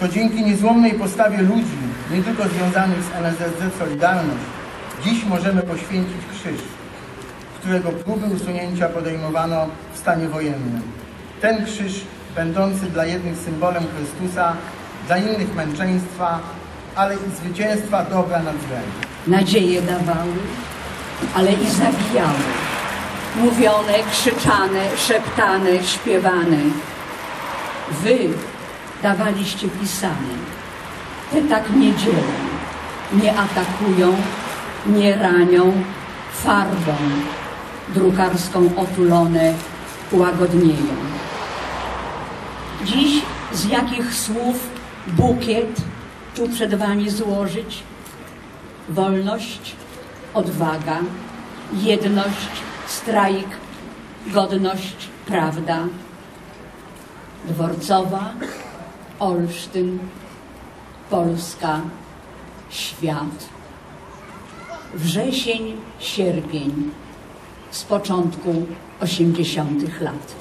To dzięki niezłomnej postawie ludzi, nie tylko związanych z NSZZ Solidarność, dziś możemy poświęcić krzyż, którego próby usunięcia podejmowano w stanie wojennym. Ten krzyż, będący dla jednych symbolem Chrystusa, dla innych męczeństwa, ale i zwycięstwa dobra nad złem. Nadzieję dawały, ale i zabijały. Mówione, krzyczane, szeptane, śpiewane. Wy dawaliście pisane. Te tak nie dzielą, nie atakują, nie ranią, farbą drukarską otulone łagodnieją. Dziś z jakich słów bukiet tu przed wami złożyć? Wolność, odwaga, jedność, strajk, godność, prawda. Dworcowa, Olsztyn, Polska, świat. Wrzesień, sierpień z początku osiemdziesiątych lat.